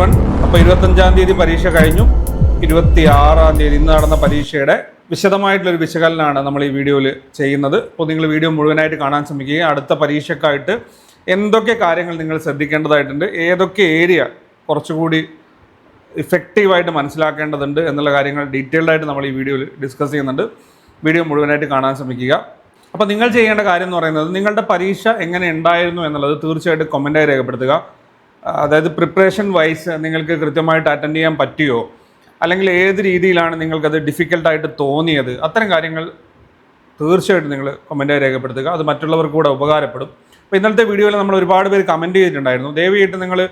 One അപ്പോൾ ഇരുപത്തഞ്ചാം തീയതി പരീക്ഷ കഴിഞ്ഞു. ഇരുപത്തി ആറാം തീയതി ഇന്ന് നടന്ന പരീക്ഷയുടെ വിശദമായിട്ടുള്ളൊരു വിശകലനമാണ് നമ്മൾ ഈ വീഡിയോയിൽ ചെയ്യുന്നത്. അപ്പോൾ നിങ്ങൾ വീഡിയോ മുഴുവനായിട്ട് കാണാൻ ശ്രമിക്കുക അടുത്ത പരീക്ഷക്കായിട്ട് എന്തൊക്കെ കാര്യങ്ങൾ നിങ്ങൾ ശ്രദ്ധിക്കേണ്ടതായിട്ടുണ്ട് ഏതൊക്കെ ഏരിയ കുറച്ചുകൂടി ഇഫക്റ്റീവായിട്ട് മനസ്സിലാക്കേണ്ടതുണ്ട് എന്നുള്ള കാര്യങ്ങൾ ഡീറ്റെയിൽഡായിട്ട് നമ്മൾ ഈ വീഡിയോയിൽ ഡിസ്കസ് ചെയ്യുന്നുണ്ട്. വീഡിയോ മുഴുവനായിട്ട് കാണാൻ ശ്രമിക്കുക. അപ്പോൾ നിങ്ങൾ ചെയ്യേണ്ട കാര്യം എന്ന് പറയുന്നത് നിങ്ങളുടെ പരീക്ഷ എങ്ങനെ ഉണ്ടായിരുന്നു എന്നുള്ളത് തീർച്ചയായിട്ടും കമന്റായി രേഖപ്പെടുത്തുക. അതായത് പ്രിപ്പറേഷൻ വൈസ് നിങ്ങൾക്ക് കൃത്യമായിട്ട് അറ്റൻഡ് ചെയ്യാൻ പറ്റിയോ? അല്ലെങ്കിൽ ഏത് രീതിയിലാണ് നിങ്ങൾക്കത് ഡിഫിക്കൽട്ടായിട്ട് തോന്നിയത്? അത്തരം കാര്യങ്ങൾ തീർച്ചയായിട്ടും നിങ്ങൾ കമന്റായി രേഖപ്പെടുത്തുക. അത് മറ്റുള്ളവർക്ക് കൂടെ ഉപകാരപ്പെടും. അപ്പോൾ ഇന്നലത്തെ വീഡിയോയിൽ നമ്മൾ ഒരുപാട് പേര് കമന്റ് ചെയ്തിട്ടുണ്ടായിരുന്നു. ദയവായിട്ട് നിങ്ങൾ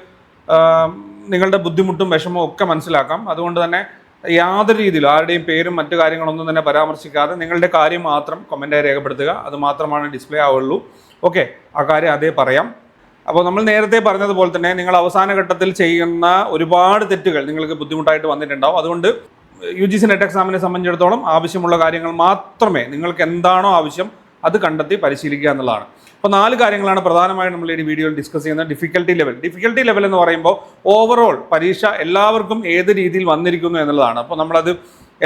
നിങ്ങളുടെ ബുദ്ധിമുട്ടും വിഷമവും ഒക്കെ മനസ്സിലാക്കാം. അതുകൊണ്ട് തന്നെ യാതൊരു രീതിയിലും ആരുടെയും പേരും മറ്റു കാര്യങ്ങളൊന്നും തന്നെ പരാമർശിക്കാതെ നിങ്ങളുടെ കാര്യം മാത്രം കമന്റായി രേഖപ്പെടുത്തുക. അത് മാത്രമാണ് ഡിസ്പ്ലേ ആവുള്ളൂ. ഓക്കെ ആ കാര്യം അതേ പറയാം. അപ്പോൾ നമ്മൾ നേരത്തെ പറഞ്ഞതുപോലെ തന്നെ നിങ്ങൾ അവസാന ഘട്ടത്തിൽ ചെയ്യുന്ന ഒരുപാട് തെറ്റുകൾ നിങ്ങൾക്ക് ബുദ്ധിമുട്ടായിട്ട് വന്നിട്ടുണ്ടാവും. അതുകൊണ്ട് യു ജി സി നെറ്റ് എക്സാമിനെ സംബന്ധിച്ചിടത്തോളം ആവശ്യമുള്ള കാര്യങ്ങൾ മാത്രമേ നിങ്ങൾക്ക് എന്താണോ ആവശ്യം അത് കണ്ടെത്തി പരിശീലിക്കുക എന്നുള്ളതാണ്. അപ്പോൾ നാല് കാര്യങ്ങളാണ് പ്രധാനമായും നമ്മൾ ഈ വീഡിയോയിൽ ഡിസ്കസ് ചെയ്യുന്നത്. ഡിഫിക്കൽട്ടി ലെവൽ ഡിഫിക്കൽട്ടി ലെവൽ എന്ന് പറയുമ്പോൾ ഓവറോൾ പരീക്ഷ എല്ലാവർക്കും ഏത് രീതിയിൽ വന്നിരിക്കുന്നു എന്നുള്ളതാണ്. അപ്പോൾ നമ്മളത്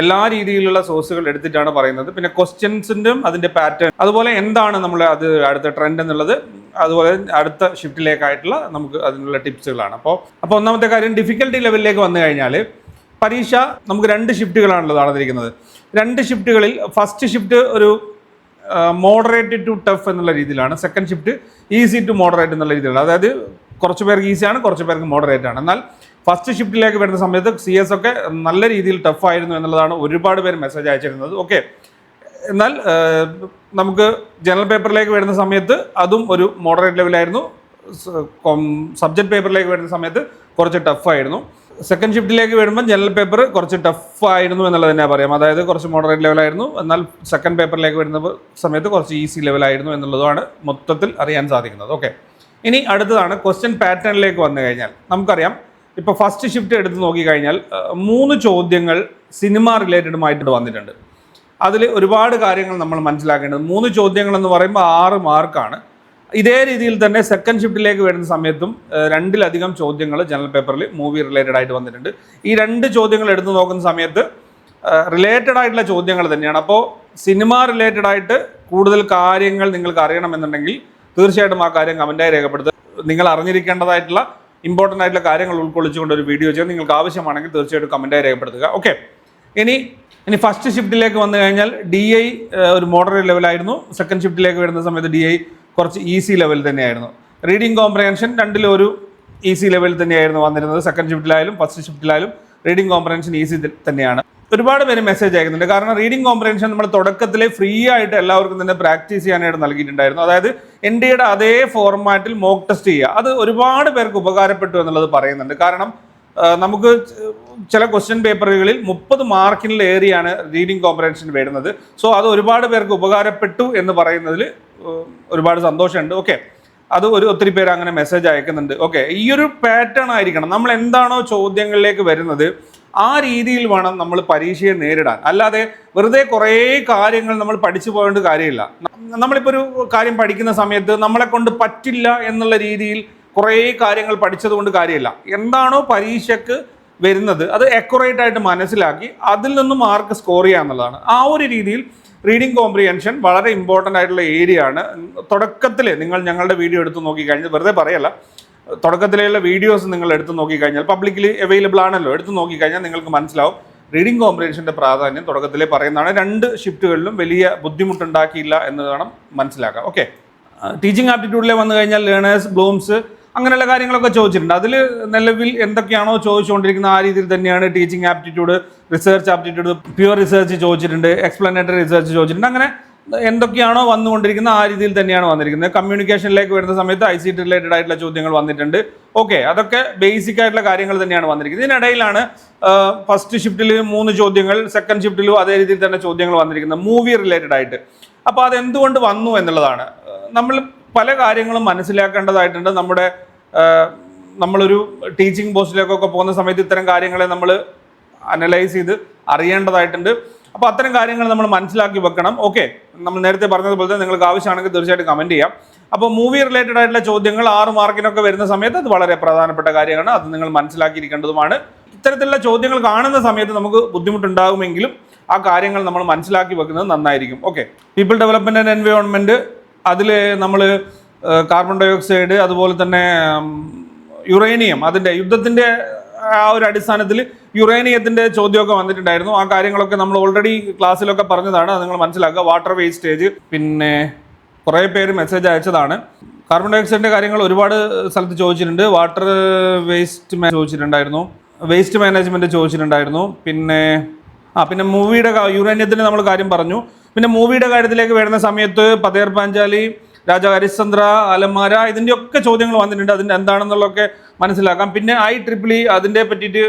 എല്ലാ രീതിയിലുള്ള സോഴ്സുകൾ എടുത്തിട്ടാണ് പറയുന്നത്. പിന്നെ ക്വസ്റ്റ്യൻസിന്റെയും അതിന്റെ പാറ്റേൺ അതുപോലെ എന്താണ് നമ്മൾ അത് അടുത്ത ട്രെൻഡ് എന്നുള്ളത്. അതുപോലെ അടുത്ത ഷിഫ്റ്റിലേക്കായിട്ടുള്ള നമുക്ക് അതിനുള്ള ടിപ്സുകളാണ് അപ്പോൾ അപ്പോൾ ഒന്നാമത്തെ കാര്യം ഡിഫിക്കൽട്ടി ലെവലിലേക്ക് വന്നു കഴിഞ്ഞാൽ പരീക്ഷ നമുക്ക് രണ്ട് ഷിഫ്റ്റുകളാണല്ലോ നടന്നിരിക്കുന്നത് രണ്ട് ഷിഫ്റ്റുകളിൽ ഫസ്റ്റ് ഷിഫ്റ്റ് ഒരു മോഡറേറ്റ് ടു ടഫ് എന്നുള്ള രീതിയിലാണ്. Second shift easy to moderate എന്നുള്ള രീതിയിലാണ്. അതായത് കുറച്ച് പേർക്ക് ഈസിയാണ് കുറച്ച് പേർക്ക് മോഡറേറ്റ് ആണ്. എന്നാൽ ഫസ്റ്റ് ഷിഫ്റ്റിലേക്ക് വരുന്ന സമയത്ത് സി എസ് ഒക്കെ നല്ല രീതിയിൽ ടഫ് ആയിരുന്നു എന്നുള്ളതാണ് ഒരുപാട് പേര് മെസ്സേജ് അയച്ചിരുന്നത്. ഓക്കെ എന്നാൽ നമുക്ക് ജനറൽ പേപ്പറിലേക്ക് വരുന്ന സമയത്ത് അതും ഒരു മോഡറേറ്റ് ലെവലായിരുന്നു സബ്ജക്ട് പേപ്പറിലേക്ക് വരുന്ന സമയത്ത് കുറച്ച് ടഫായിരുന്നു സെക്കൻഡ് ഷിഫ്റ്റിലേക്ക് വരുമ്പോൾ ജനറൽ പേപ്പർ കുറച്ച് ടഫ് ആയിരുന്നു എന്നുള്ളത് തന്നെ പറയാം. അതായത് കുറച്ച് മോഡറേറ്റ് ലെവലായിരുന്നു എന്നാൽ സെക്കൻഡ് പേപ്പറിലേക്ക് വരുന്ന സമയത്ത് കുറച്ച് ഈസി ലെവലായിരുന്നു എന്നുള്ളതുമാണ് മൊത്തത്തിൽ അറിയാൻ സാധിക്കുന്നത്. ഓക്കെ ഇനി അടുത്തതാണ് ക്വസ്റ്റ്യൻ പാറ്റേണിലേക്ക് വന്നു കഴിഞ്ഞാൽ. നമുക്കറിയാം. ഇപ്പോൾ ഫസ്റ്റ് ഷിഫ്റ്റ് എടുത്ത് നോക്കിക്കഴിഞ്ഞാൽ മൂന്ന് ചോദ്യങ്ങൾ സിനിമ റിലേറ്റഡുമായിട്ട് വന്നിട്ടുണ്ട്. അതിൽ ഒരുപാട് കാര്യങ്ങൾ നമ്മൾ മനസ്സിലാക്കേണ്ടത്. മൂന്ന് ചോദ്യങ്ങൾ എന്ന് പറയുമ്പോൾ ആറ് മാർക്കാണ് ഇതേ രീതിയിൽ തന്നെ സെക്കൻഡ് ഷിഫ്റ്റിലേക്ക് വരുന്ന സമയത്തും രണ്ടിലധികം ചോദ്യങ്ങൾ ജനറൽ പേപ്പറിൽ മൂവി റിലേറ്റഡ് ആയിട്ട് വന്നിട്ടുണ്ട്. ഈ രണ്ട് ചോദ്യങ്ങൾ എടുത്തു നോക്കുന്ന സമയത്ത് റിലേറ്റഡ് ആയിട്ടുള്ള ചോദ്യങ്ങൾ തന്നെയാണ്. അപ്പോൾ സിനിമ റിലേറ്റഡ് ആയിട്ട് കൂടുതൽ കാര്യങ്ങൾ നിങ്ങൾക്ക് അറിയണമെന്നുണ്ടെങ്കിൽ തീർച്ചയായിട്ടും ആ കാര്യം കമന്റായി രേഖപ്പെടുത്തുക. നിങ്ങൾ അറിഞ്ഞിരിക്കേണ്ടതായിട്ടുള്ള ഇമ്പോർട്ടന്റ് ആയിട്ടുള്ള കാര്യങ്ങൾ ഉൾക്കൊള്ളിച്ചുകൊണ്ട് ഒരു വീഡിയോ ചെയ്യാൻ നിങ്ങൾക്ക് ആവശ്യമാണെങ്കിൽ തീർച്ചയായിട്ടും കമന്റായി രേഖപ്പെടുത്തുക. ഓക്കെ ഇനി ഇനി ഫസ്റ്റ് ഷിഫ്റ്റിലേക്ക് വന്നു കഴിഞ്ഞാൽ ഡി ഐ ഒരു മോഡറേറ്റ് ലെവലായിരുന്നു സെക്കൻഡ് ഷിഫ്റ്റിലേക്ക് വരുന്ന സമയത്ത് ഡി ഐ കുറച്ച് ഈസി ലെവൽ തന്നെയായിരുന്നു. റീഡിംഗ് കോംപ്രഹെൻഷൻ രണ്ടിലും ഒരു ഈസി ലെവൽ തന്നെയായിരുന്നു വന്നിരുന്നത്. സെക്കൻഡ് ഷിഫ്റ്റിലായാലും ഫസ്റ്റ് ഷിഫ്റ്റിലായാലും റീഡിംഗ് കോംപ്രഹെൻഷൻ ഈസി തന്നെയാണ്. ഒരുപാട് പേര് മെസ്സേജ് അയക്കുന്നുണ്ട്. കാരണം റീഡിംഗ് കോംപ്രഹെൻഷൻ നമ്മൾ തുടക്കത്തിലെ ഫ്രീ ആയിട്ട് എല്ലാവർക്കും തന്നെ പ്രാക്ടീസ് ചെയ്യാനായിട്ട് നൽകിയിട്ടുണ്ടായിരുന്നു. അതായത് എൻ ഡിയുടെ അതേ ഫോർമാറ്റിൽ മോക്ക് ടെസ്റ്റ് ചെയ്യുക. അത് ഒരുപാട് പേർക്ക് ഉപകാരപ്പെട്ടു എന്നുള്ളത് പറയുന്നുണ്ട്. കാരണം നമുക്ക് ചില ക്വസ്റ്റ്യൻ പേപ്പറുകളിൽ മുപ്പത് മാർക്കിനുള്ള ഏരിയയാണ് റീഡിംഗ് കോംപ്രഹെൻഷൻ വരുന്നത്. സോ അത് ഒരുപാട് പേർക്ക് ഉപകാരപ്പെട്ടു എന്ന് പറയുന്നതിൽ ഒരുപാട് സന്തോഷമുണ്ട്. ഓക്കെ അത് ഒരു ഒത്തിരി പേര് അങ്ങനെ മെസ്സേജ് അയക്കുന്നുണ്ട്. ഓക്കെ ഈ ഒരു പാറ്റേൺ ആയിരിക്കണം. നമ്മൾ എന്താണോ ചോദ്യങ്ങളിലേക്ക് വരുന്നത് ആ രീതിയിൽ വേണം നമ്മൾ പരീക്ഷയെ നേരിടാൻ. അല്ലാതെ വെറുതെ കുറേ കാര്യങ്ങൾ നമ്മൾ പഠിച്ചു പോകേണ്ട കാര്യമില്ല. നമ്മളിപ്പോൾ ഒരു കാര്യം പഠിക്കുന്ന സമയത്ത് നമ്മളെ കൊണ്ട് പറ്റില്ല എന്നുള്ള രീതിയിൽ കുറേ കാര്യങ്ങൾ പഠിച്ചതുകൊണ്ട് കാര്യമില്ല. എന്താണോ പരീക്ഷയ്ക്ക് വരുന്നത് അത് അക്യുറേറ്റ് ആയിട്ട് മനസ്സിലാക്കി അതിൽ നിന്ന് മാർക്ക് സ്കോർ ചെയ്യുക എന്നുള്ളതാണ്. ആ ഒരു രീതിയിൽ റീഡിംഗ് കോംപ്രിഹെൻഷൻ വളരെ ഇമ്പോർട്ടന്റ് ആയിട്ടുള്ള ഏരിയ ആണ്. തുടക്കത്തിൽ നിങ്ങൾ ഞങ്ങളുടെ വീഡിയോ എടുത്ത് നോക്കിക്കഴിഞ്ഞാൽ വെറുതെ പറയല്ല തുടക്കത്തിലുള്ള വീഡിയോസ് നിങ്ങൾ എടുത്ത് നോക്കിക്കഴിഞ്ഞാൽ പബ്ലിക്കലി അവൈലബിൾ ആണല്ലോ. എടുത്ത് നോക്കിക്കഴിഞ്ഞാൽ നിങ്ങൾക്ക് മനസ്സിലാവും. റീഡിംഗ് കോംപ്രിഹെൻഷന്റെ പ്രാധാന്യം തുടക്കത്തിലേ പറയുന്നതാണ്. രണ്ട് ഷിഫ്റ്റുകളിലും വലിയ ബുദ്ധിമുട്ടുണ്ടാക്കിയില്ല എന്ന് വേണം മനസ്സിലാക്കാം ഓക്കെ ടീച്ചിങ് ആപ്റ്റിറ്റ്യൂഡിലെ വന്നു കഴിഞ്ഞാൽ ലേണേഴ്സ് ബ്ലൂംസ് അങ്ങനെയുള്ള കാര്യങ്ങളൊക്കെ ചോദിച്ചിട്ടുണ്ട്. അതിൽ നിലവിൽ എന്തൊക്കെയാണോ ചോദിച്ചുകൊണ്ടിരിക്കുന്ന ആ രീതിയിൽ തന്നെയാണ് teaching aptitude research aptitude pure research ചോദിച്ചിട്ടുണ്ട് എക്സ്പ്ലനേറ്ററി റിസർച്ച് ചോദിച്ചിട്ടുണ്ട്. അങ്ങനെ എന്തൊക്കെയാണോ വന്നുകൊണ്ടിരിക്കുന്നത് ആ രീതിയിൽ തന്നെയാണ് വന്നിരിക്കുന്നത്. കമ്മ്യൂണിക്കേഷനിലേക്ക് വരുന്ന സമയത്ത് ഐ സി ടി റിലേറ്റഡ് ആയിട്ടുള്ള ചോദ്യങ്ങൾ വന്നിട്ടുണ്ട്. ഓക്കെ അതൊക്കെ ബേസിക് ആയിട്ടുള്ള കാര്യങ്ങൾ തന്നെയാണ് വന്നിരിക്കുന്നത്. ഇതിനിടയിലാണ് ഫസ്റ്റ് ഷിഫ്റ്റിൽ മൂന്ന് ചോദ്യങ്ങൾ സെക്കൻഡ് ഷിഫ്റ്റിലും അതേ രീതിയിൽ തന്നെ ചോദ്യങ്ങൾ വന്നിരിക്കുന്നത്. മൂവി റിലേറ്റഡ് ആയിട്ട്. അപ്പോൾ അത് എന്തുകൊണ്ട് വന്നു എന്നുള്ളതാണ്. നമ്മൾ പല കാര്യങ്ങളും മനസ്സിലാക്കേണ്ടതായിട്ടുണ്ട്. നമ്മുടെ നമ്മളൊരു ടീച്ചിങ് പോസ്റ്റിലേക്കൊക്കെ പോകുന്ന സമയത്ത് ഇത്തരം കാര്യങ്ങളെ നമ്മൾ അനലൈസ് ചെയ്ത് അറിയേണ്ടതായിട്ടുണ്ട്. അപ്പോൾ അത്തരം കാര്യങ്ങൾ നമ്മൾ മനസ്സിലാക്കി വെക്കണം. ഓക്കെ നമ്മൾ നേരത്തെ പറഞ്ഞതുപോലെ തന്നെ നിങ്ങൾക്ക് ആവശ്യമാണെങ്കിൽ തീർച്ചയായിട്ടും കമന്റ് ചെയ്യാം. അപ്പോൾ മൂവി റിലേറ്റഡ് ആയിട്ടുള്ള ചോദ്യങ്ങൾ ആറ് മാർക്കിനൊക്കെ വരുന്ന സമയത്ത് അത് വളരെ പ്രധാനപ്പെട്ട കാര്യമാണ് അത് നിങ്ങൾ മനസ്സിലാക്കിയിരിക്കേണ്ടതുമാണ്. ഇത്തരത്തിലുള്ള ചോദ്യങ്ങൾ കാണുന്ന സമയത്ത് നമുക്ക് ബുദ്ധിമുട്ടുണ്ടാകുമെങ്കിലും ആ കാര്യങ്ങൾ നമ്മൾ മനസ്സിലാക്കി വെക്കുന്നത് നന്നായിരിക്കും. Okay people development and environment അതിൽ നമ്മൾ കാർബൺ ഡൈ ഓക്സൈഡ് അതുപോലെ തന്നെ യുറേനിയം അതിന്റെ യുദ്ധത്തിന്റെ ആ ഒരു അടിസ്ഥാനത്തിൽ യുറേനിയത്തിന്റെ ചോദ്യമൊക്കെ വന്നിട്ടുണ്ടായിരുന്നു. ആ കാര്യങ്ങളൊക്കെ നമ്മൾ ഓൾറെഡി ക്ലാസ്സിലൊക്കെ പറഞ്ഞതാണ്. നിങ്ങൾ മനസ്സിലാക്കുക. വാട്ടർ വേസ്റ്റേജ് പിന്നെ കുറേ പേര് മെസ്സേജ് അയച്ചതാണ്. കാർബൺ ഡൈ ഓക്സൈഡിന്റെ കാര്യങ്ങൾ ഒരുപാട് സ്ഥലത്ത് ചോദിച്ചിട്ടുണ്ട്. വാട്ടർ വേസ്റ്റ് ചോദിച്ചിട്ടുണ്ടായിരുന്നു. വേസ്റ്റ് മാനേജ്മെന്റ് ചോദിച്ചിട്ടുണ്ടായിരുന്നു. പിന്നെ ആ പിന്നെ മൂവിയുടെ യുറേനിയത്തിന്റെ നമ്മൾ കാര്യം പറഞ്ഞു. പിന്നെ മൂവിയുടെ കാര്യത്തിലേക്ക് വരുന്ന സമയത്ത് പതേർ പാഞ്ചാലി രാജ ഹരിശ്ചന്ദ്ര അലമാര ഇതിന്റെയൊക്കെ ചോദ്യങ്ങൾ വന്നിട്ടുണ്ട്. അതിന്റെ എന്താണെന്നുള്ളതൊക്കെ മനസ്സിലാക്കാം. പിന്നെ ഐ ട്രിപ്പിൾ ഇ അതിന്റെ പറ്റിയിട്ട്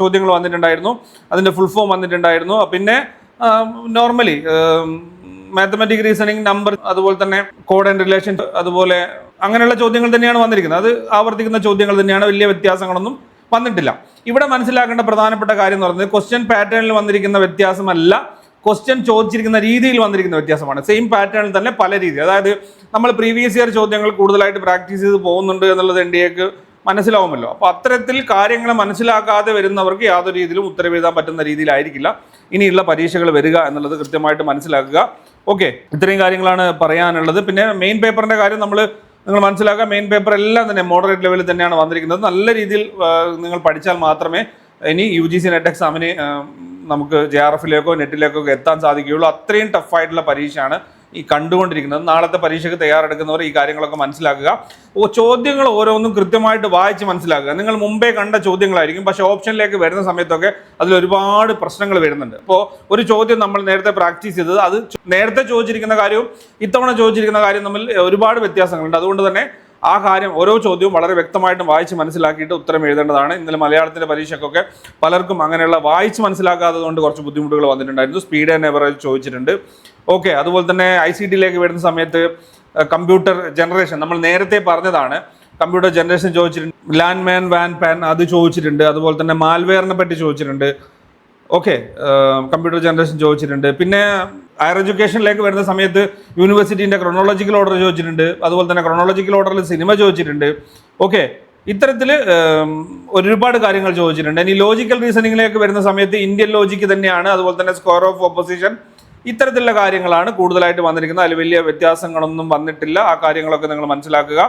ചോദ്യങ്ങൾ വന്നിട്ടുണ്ടായിരുന്നു. അതിന്റെ ഫുൾ ഫോം വന്നിട്ടുണ്ടായിരുന്നു. പിന്നെ നോർമലി മാത്തമാറ്റിക് റീസണിങ് നമ്പർ അതുപോലെ തന്നെ കോഡ് ആൻഡ് റിലേഷൻ അതുപോലെ അങ്ങനെയുള്ള ചോദ്യങ്ങൾ തന്നെയാണ് വന്നിരിക്കുന്നത്. അത് ആവർത്തിക്കുന്ന ചോദ്യങ്ങൾ തന്നെയാണ്. വലിയ വ്യത്യാസങ്ങളൊന്നും വന്നിട്ടില്ല. ഇവിടെ മനസ്സിലാക്കേണ്ട പ്രധാനപ്പെട്ട കാര്യം എന്ന് പറയുന്നത് ക്വസ്റ്റ്യൻ പാറ്റേണിൽ വന്നിരിക്കുന്ന വ്യത്യാസമല്ല ക്വസ്റ്റ്യൻ ചോദിച്ചിരിക്കുന്ന രീതിയിൽ വന്നിരിക്കുന്ന വ്യത്യാസമാണ്. സെയിം പാറ്റേണിൽ തന്നെ പല രീതി അതായത് നമ്മൾ പ്രീവിയസ് ഇയർ ചോദ്യങ്ങൾ കൂടുതലായിട്ട് പ്രാക്ടീസ് ചെയ്ത് പോകുന്നുണ്ട് എന്നുള്ളത് എൻ ഡി എക്ക് മനസ്സിലാവുമല്ലോ. അപ്പോൾ അത്തരത്തിൽ കാര്യങ്ങൾ മനസ്സിലാക്കാതെ വരുന്നവർക്ക് യാതൊരു രീതിയിലും ഉത്തരവെഴുതാൻ പറ്റുന്ന രീതിയിലായിരിക്കില്ല. ഇനിയുള്ള പരീക്ഷകൾ വരിക എന്നുള്ളത് കൃത്യമായിട്ട് മനസ്സിലാക്കുക. ഓക്കെ ഇത്രയും കാര്യങ്ങളാണ് പറയാനുള്ളത്. പിന്നെ മെയിൻ പേപ്പറിന്റെ കാര്യം നമ്മൾ നിങ്ങൾ മനസ്സിലാക്കുക. മെയിൻ പേപ്പർ എല്ലാം തന്നെ മോഡറേറ്റ് ലെവലിൽ തന്നെയാണ് വന്നിരിക്കുന്നത്. നല്ല രീതിയിൽ നിങ്ങൾ പഠിച്ചാൽ മാത്രമേ ഇനി യു ജി സി നെറ്റ് എക്സാമിന് നമുക്ക് ജെ ആർ എഫിലേക്കോ നെറ്റിലേക്കോ എത്താൻ സാധിക്കുകയുള്ളൂ. അത്രയും ടഫായിട്ടുള്ള പരീക്ഷയാണ് ഈ കണ്ടുകൊണ്ടിരിക്കുന്നത്. നാളത്തെ പരീക്ഷയ്ക്ക് തയ്യാറെടുക്കുന്നവർ ഈ കാര്യങ്ങളൊക്കെ മനസ്സിലാക്കുക. ചോദ്യങ്ങൾ ഓരോന്നും കൃത്യമായിട്ട് വായിച്ച് മനസ്സിലാക്കുക. നിങ്ങൾ മുമ്പേ കണ്ട ചോദ്യങ്ങളായിരിക്കും. പക്ഷേ ഓപ്ഷനിലേക്ക് വരുന്ന സമയത്തൊക്കെ അതിൽ ഒരുപാട് പ്രശ്നങ്ങൾ വരുന്നുണ്ട്. അപ്പോൾ ഒരു ചോദ്യം നമ്മൾ നേരത്തെ പ്രാക്ടീസ് ചെയ്തത് അത് നേരത്തെ ചോദിച്ചിരിക്കുന്ന കാര്യവും ഇത്തവണ ചോദിച്ചിരിക്കുന്ന കാര്യം തമ്മിൽ ഒരുപാട് വ്യത്യാസങ്ങളുണ്ട്. അതുകൊണ്ട് തന്നെ ആ കാര്യം ഓരോ ചോദ്യവും വളരെ വ്യക്തമായിട്ടും വായിച്ച് മനസ്സിലാക്കിയിട്ട് ഉത്തരം എഴുതേണ്ടതാണ്. ഇന്നലെ മലയാളത്തിന്റെ പരീക്ഷക്കൊക്കെ പലർക്കും അങ്ങനെയുള്ള വായിച്ച് മനസ്സിലാക്കാത്തത് കൊണ്ട് കുറച്ച് ബുദ്ധിമുട്ടുകൾ വന്നിട്ടുണ്ടായിരുന്നു. സ്പീഡ് ആൻഡ് എവറേജ് ചോദിച്ചിട്ടുണ്ട്. ഓക്കെ അതുപോലെ തന്നെ ഐ സി ടിയിലേക്ക് വരുന്ന സമയത്ത് കമ്പ്യൂട്ടർ ജനറേഷൻ നമ്മൾ നേരത്തെ പറഞ്ഞതാണ്. കമ്പ്യൂട്ടർ ജനറേഷൻ ചോദിച്ചിട്ടുണ്ട്. ലാൻഡ് മാൻ വാൻ പാൻ അത് ചോദിച്ചിട്ടുണ്ട്. അതുപോലെ തന്നെ മാൽവെയറിനെ പറ്റി ചോദിച്ചിട്ടുണ്ട്. ഓക്കെ കമ്പ്യൂട്ടർ ജനറേഷൻ ചോദിച്ചിട്ടുണ്ട്. പിന്നെ ഹയർ എഡ്യൂക്കേഷനിലേക്ക് വരുന്ന സമയത്ത് യൂണിവേഴ്സിറ്റീന്റെ ക്രോണോളജിക്കൽ ഓർഡർ ചോദിച്ചിട്ടുണ്ട്. അതുപോലെ തന്നെ ക്രോണോളജിക്കൽ ഓർഡറിൽ സിനിമ ചോദിച്ചിട്ടുണ്ട്. ഓക്കെ. ഇത്തരത്തിൽ ഒരുപാട് കാര്യങ്ങൾ ചോദിച്ചിട്ടുണ്ട്. ഇനി ലോജിക്കൽ റീസണിങ്ങിലേക്ക് വരുന്ന സമയത്ത് ഇന്ത്യൻ ലോജിക്ക് തന്നെയാണ്. അതുപോലെ തന്നെ സ്കോർ ഓഫ് ഓപ്പോസിഷൻ ഇത്തരത്തിലുള്ള കാര്യങ്ങളാണ് കൂടുതലായിട്ട് വന്നിരിക്കുന്നത്. അതിൽ വലിയ വ്യത്യാസങ്ങളൊന്നും വന്നിട്ടില്ല. ആ കാര്യങ്ങളൊക്കെ നിങ്ങൾ മനസ്സിലാക്കുക.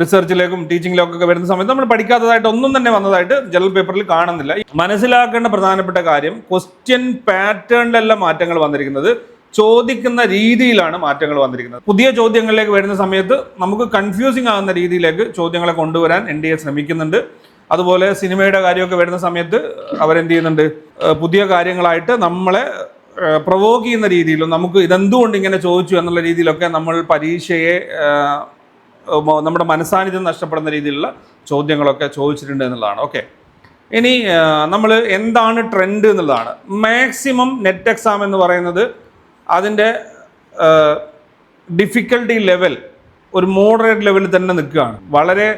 റിസർച്ചിലേക്കും ടീച്ചിങ്ങിലേക്കും ഒക്കെ വരുന്ന സമയത്ത് നമ്മൾ പഠിക്കാത്തതായിട്ട് ഒന്നും തന്നെ വന്നതായിട്ട് ജനറൽ പേപ്പറിൽ കാണുന്നില്ല. മനസ്സിലാക്കേണ്ട പ്രധാനപ്പെട്ട കാര്യം ക്വസ്റ്റ്യൻ പാറ്റേണിലല്ല മാറ്റങ്ങൾ വന്നിരിക്കുന്നത്. ചോദിക്കുന്ന രീതിയിലാണ് മാറ്റങ്ങൾ വന്നിരിക്കുന്നത്. പുതിയ ചോദ്യങ്ങളിലേക്ക് വരുന്ന സമയത്ത് നമുക്ക് കൺഫ്യൂസിങ് ആകുന്ന രീതിയിലേക്ക് ചോദ്യങ്ങളെ കൊണ്ടുവരാൻ എൻ ഡി എ ശ്രമിക്കുന്നുണ്ട്. അതുപോലെ സിനിമയുടെ കാര്യമൊക്കെ വരുന്ന സമയത്ത് അവരെന്ത് ചെയ്യുന്നുണ്ട്? പുതിയ കാര്യങ്ങളായിട്ട് നമ്മളെ പ്രൊവോക്ക് ചെയ്യുന്ന രീതിയിലും നമുക്ക് ഇതെന്തുകൊണ്ട് ഇങ്ങനെ ചോദിച്ചു എന്നുള്ള രീതിയിലൊക്കെ നമ്മൾ പരീക്ഷയെ നമ്മുടെ മനസ്സാന്നിധ്യം നഷ്ടപ്പെടുന്ന രീതിയിലുള്ള ചോദ്യങ്ങളൊക്കെ ചോദിച്ചിട്ടുണ്ട് എന്നുള്ളതാണ്. ഓക്കെ ഇനി നമ്മൾ എന്താണ് ട്രെൻഡ് എന്നുള്ളതാണ്. മാക്സിമം നെറ്റ് എക്സാം എന്ന് പറയുന്നത് അതിന്റെ ഡിഫിക്കൽട്ടി ലെവൽ ഒരു മോഡറേറ്റ് ലെവലിൽ തന്നെ നിൽക്കുകയാണ്. വളരെ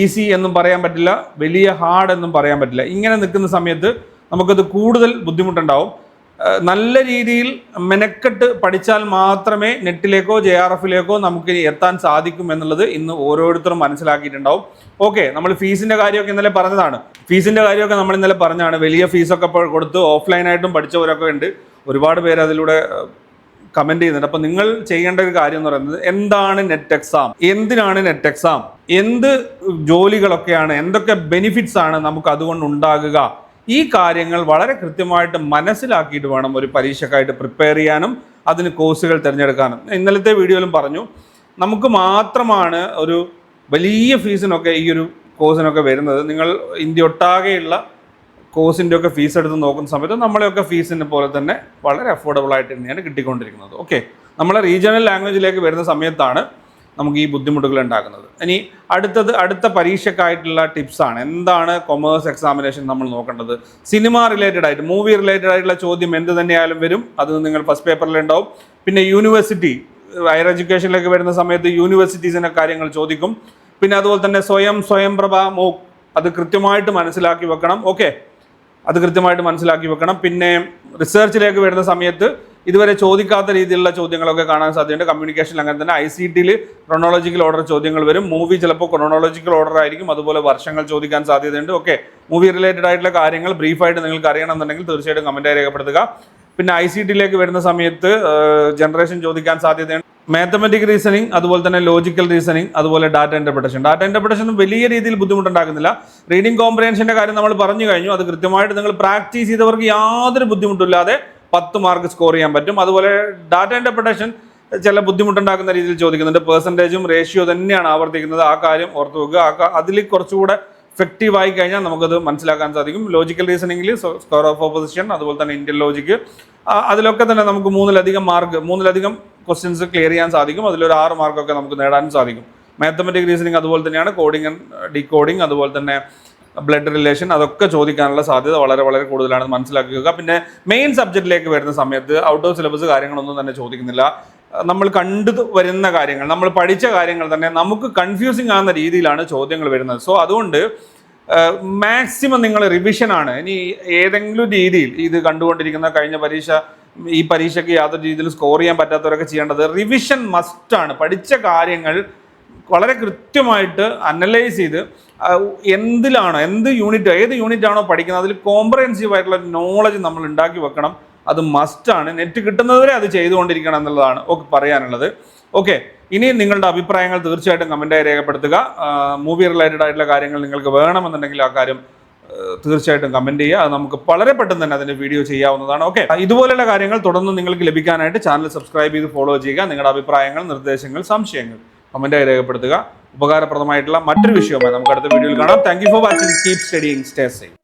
ഈസി എന്നും പറയാൻ പറ്റില്ല വലിയ ഹാർഡ് എന്നും പറയാൻ പറ്റില്ല. ഇങ്ങനെ നിൽക്കുന്ന സമയത്ത് നമുക്കത് കൂടുതൽ ബുദ്ധിമുട്ടുണ്ടാവും. നല്ല രീതിയിൽ മെനക്കെട്ട് പഠിച്ചാൽ മാത്രമേ നെറ്റിലേക്കോ ജെ ആർ എഫിലേക്കോ നമുക്ക് എത്താൻ സാധിക്കും എന്നുള്ളത് ഇന്ന് ഓരോരുത്തരും മനസ്സിലാക്കിയിട്ടുണ്ടാവും. ഓക്കെ നമ്മൾ ഫീസിന്റെ കാര്യമൊക്കെ ഇന്നലെ പറഞ്ഞതാണ്. ഫീസിന്റെ കാര്യമൊക്കെ നമ്മൾ ഇന്നലെ പറഞ്ഞതാണ്. വലിയ ഫീസൊക്കെ കൊടുത്ത് ഓഫ്ലൈനായിട്ടും പഠിച്ചവരൊക്കെ ഉണ്ട്. ഒരുപാട് പേര് അതിലൂടെ കമന്റ് ചെയ്യുന്നുണ്ട്. അപ്പൊ നിങ്ങൾ ചെയ്യേണ്ട ഒരു കാര്യം എന്ന് പറയുന്നത് എന്താണ് നെറ്റ് എക്സാം എന്തിനാണ് നെറ്റ് എക്സാം എന്ത് ജോലികളൊക്കെയാണ്? എന്തൊക്കെ ബെനിഫിറ്റ്സ് ആണ് നമുക്ക് അതുകൊണ്ട് ഉണ്ടാകുക? ഈ കാര്യങ്ങൾ വളരെ കൃത്യമായിട്ട് മനസ്സിലാക്കിയിട്ട് വേണം ഒരു പരീക്ഷക്കായിട്ട് പ്രിപ്പയർ ചെയ്യാനും അതിന് കോഴ്സുകൾ തിരഞ്ഞെടുക്കാനും. ഇന്നലത്തെ വീഡിയോയിലും പറഞ്ഞു നമുക്ക് മാത്രമാണ് ഒരു വലിയ ഫീസിനൊക്കെ ഈ ഒരു കോഴ്സിനൊക്കെ വരുന്നത്. നിങ്ങൾ ഇന്ത്യ ഒട്ടാകെയുള്ള കോഴ്സിന്റെ ഒക്കെ ഫീസ് എടുത്ത് നോക്കുന്ന സമയത്ത് നമ്മളെയൊക്കെ ഫീസിനെ പോലെ തന്നെ വളരെ അഫോർഡബിൾ ആയിട്ട് തന്നെയാണ് കിട്ടിക്കൊണ്ടിരിക്കുന്നത്. ഓക്കെ നമ്മളെ റീജിയണൽ ലാംഗ്വേജിലേക്ക് വരുന്ന സമയത്താണ് നമുക്ക് ഈ ബുദ്ധിമുട്ടുകൾ ഉണ്ടാക്കുന്നത് ഇനി അടുത്തത് അടുത്ത പരീക്ഷക്കായിട്ടുള്ള ടിപ്സാണ് എന്താണ് കൊമേഴ്സ് എക്സാമിനേഷൻ നമ്മൾ നോക്കേണ്ടത്? സിനിമ റിലേറ്റഡ് ആയിട്ട് മൂവി റിലേറ്റഡ് ആയിട്ടുള്ള ചോദ്യം എന്ത് തന്നെയായാലും വരും. അത് നിങ്ങൾ ഫസ്റ്റ് പേപ്പറിൽ ഉണ്ടാവും. പിന്നെ യൂണിവേഴ്സിറ്റി ഹയർ എഡ്യൂക്കേഷനിലേക്ക് വരുന്ന സമയത്ത് യൂണിവേഴ്സിറ്റീസിന്റെ കാര്യങ്ങൾ ചോദിക്കും. പിന്നെ അതുപോലെ തന്നെ സ്വയം സ്വയംപ്രഭ മോ അത് കൃത്യമായിട്ട് മനസ്സിലാക്കി വെക്കണം. ഓക്കെ അത് കൃത്യമായിട്ട് മനസ്സിലാക്കി വെക്കണം. പിന്നെ റിസർച്ചിലേക്ക് വരുന്ന സമയത്ത് ഇതുവരെ ചോദിക്കാത്ത രീതിയിലുള്ള ചോദ്യങ്ങളൊക്കെ കാണാൻ സാധ്യതയുണ്ട്. കമ്മ്യൂണിക്കേഷനിൽ അങ്ങനെ തന്നെ ഐ സി ടിയിൽ ക്രൊണോളജിക്കൽ ഓർഡർ ചോദ്യങ്ങൾ വരും. മൂവി ചിലപ്പോൾ ക്രൊണോളജിക്കൽ ഓർഡർ ആയിരിക്കും. അതുപോലെ വർഷങ്ങൾ ചോദിക്കാൻ സാധ്യതയുണ്ട്. ഓക്കെ മൂവി റിലേറ്റഡ് ആയിട്ടുള്ള കാര്യങ്ങൾ ബ്രീഫായിട്ട് നിങ്ങൾക്ക് അറിയണമെന്നുണ്ടെങ്കിൽ തീർച്ചയായിട്ടും കമന്റായി രേഖപ്പെടുത്തുക. പിന്നെ ഐ സി ടിയിലേക്ക് വരുന്ന സമയത്ത് ജനറേഷൻ ചോദിക്കാൻ സാധ്യതയുണ്ട്. മാത്തമെറ്റിക് റീസണിങ് അതുപോലെ തന്നെ ലോജിക്കൽ റീസണിങ് അതുപോലെ ഡാറ്റ ഇന്റർപ്രിട്ടേഷൻ ഡാറ്റ ഇന്റർപ്രിട്ടേഷൻ വലിയ രീതിയിൽ ബുദ്ധിമുട്ടുണ്ടാക്കുന്നില്ല. റീഡിംഗ് കോംപ്രഹെൻഷന്റെ കാര്യം നമ്മൾ പറഞ്ഞു കഴിഞ്ഞു. അത് കൃത്യമായിട്ട് നിങ്ങൾ പ്രാക്ടീസ് ചെയ്തവർക്ക് യാതൊരു ബുദ്ധിമുട്ടില്ലാതെ പത്ത് മാർക്ക് സ്കോർ ചെയ്യാൻ പറ്റും. അതുപോലെ ഡാറ്റ ഇന്റർപ്രിട്ടേഷൻ ചില ബുദ്ധിമുട്ടുണ്ടാക്കുന്ന രീതിയിൽ ചോദിക്കുന്നുണ്ട്. പെർസെന്റേജും റേഷ്യോ തന്നെയാണ് ആവർത്തിക്കുന്നത്. ആ കാര്യം ഓർത്ത് വെക്കുക. അതിൽ കുറച്ചുകൂടെ എഫക്റ്റീവ് ആയി കഴിഞ്ഞാൽ നമുക്കത് മനസ്സിലാക്കാൻ സാധിക്കും. ലോജിക്കൽ റീസണിങ്ങിൽ സ്കോർ ഓഫ് ഓപ്പോസിഷൻ അതുപോലെ തന്നെ ഇന്ത്യൻ ലോജിക്ക് അതിലൊക്കെ തന്നെ നമുക്ക് മൂന്നിലധികം മാർക്ക് മൂന്നിലധികം ക്വസ്റ്റ്യൻസ് ക്ലിയർ ചെയ്യാൻ സാധിക്കും. അതിലൊരു ആറ് മാർക്കൊക്കെ നമുക്ക് നേടാനും സാധിക്കും. മാത്തമെറ്റിക് റീസണിങ് അതുപോലെ തന്നെയാണ്. കോഡിംഗ് ആൻഡ് ഡീകോഡിംഗ് അതുപോലെ തന്നെ ബ്ലഡ് റിലേഷൻ അതൊക്കെ ചോദിക്കാനുള്ള സാധ്യത വളരെ വളരെ കൂടുതലാണ്. മനസ്സിലാക്കുക പിന്നെ മെയിൻ സബ്ജക്റ്റിലേക്ക് വരുന്ന സമയത്ത് ഔട്ട് ഓഫ് സിലബസ് കാര്യങ്ങളൊന്നും തന്നെ ചോദിക്കുന്നില്ല. നമ്മൾ കണ്ടു വരുന്ന കാര്യങ്ങൾ നമ്മൾ പഠിച്ച കാര്യങ്ങൾ തന്നെ നമുക്ക് കൺഫ്യൂസിങ് ആകുന്ന രീതിയിലാണ് ചോദ്യങ്ങൾ വരുന്നത്. സോ അതുകൊണ്ട് മാക്സിമം നിങ്ങൾ റിവിഷനാണ് ഇനി ഏതെങ്കിലും രീതിയിൽ ഇത് കണ്ടുകൊണ്ടിരിക്കുന്ന കഴിഞ്ഞ പരീക്ഷ ഈ പരീക്ഷയ്ക്ക് യാതൊരു രീതിയിൽ സ്കോർ ചെയ്യാൻ പറ്റാത്തവരൊക്കെ ചെയ്യേണ്ടത് റിവിഷൻ മസ്റ്റാണ് പഠിച്ച കാര്യങ്ങൾ വളരെ കൃത്യമായിട്ട് അനലൈസ് ചെയ്ത് എന്തിലാണോ എന്ത് യൂണിറ്റ് ഏത് യൂണിറ്റ് ആണോ പഠിക്കുന്നത് അതിൽ കോംപ്രഹെൻസീവ് ആയിട്ടുള്ള നോളജ് നമ്മൾ ഉണ്ടാക്കി വെക്കണം. അത് മസ്റ്റാണ് നെറ്റ് കിട്ടുന്നവരെ അത് ചെയ്തുകൊണ്ടിരിക്കണം എന്നുള്ളതാണ് ഒക്കെ പറയാനുള്ളത്. ഓക്കെ ഇനി നിങ്ങളുടെ അഭിപ്രായങ്ങൾ തീർച്ചയായിട്ടും കമന്റായി രേഖപ്പെടുത്തുക. മൂവി റിലേറ്റഡ് ആയിട്ടുള്ള കാര്യങ്ങൾ നിങ്ങൾക്ക് വേണമെന്നുണ്ടെങ്കിൽ ആ കാര്യം തീർച്ചയായിട്ടും കമന്റ് ചെയ്യുക. അത് നമുക്ക് വളരെ പെട്ടെന്ന് തന്നെ അതിന്റെ വീഡിയോ ചെയ്യാവുന്നതാണ്. ഓക്കെ ഇതുപോലെയുള്ള കാര്യങ്ങൾ തുടർന്ന് നിങ്ങൾക്ക് ലഭിക്കാനായിട്ട് ചാനൽ സബ്സ്ക്രൈബ് ചെയ്ത് ഫോളോ ചെയ്യുക. നിങ്ങളുടെ അഭിപ്രായങ്ങൾ നിർദ്ദേശങ്ങൾ സംശയങ്ങൾ കമന്റായി രേഖപ്പെടുത്തുക. ഉപകാരപ്രദമായിട്ടുള്ള മറ്റൊരു വിഷയവുമായി നമുക്ക് അടുത്ത വീഡിയോയിൽ കാണാം. Thank for watching keep studying stay safe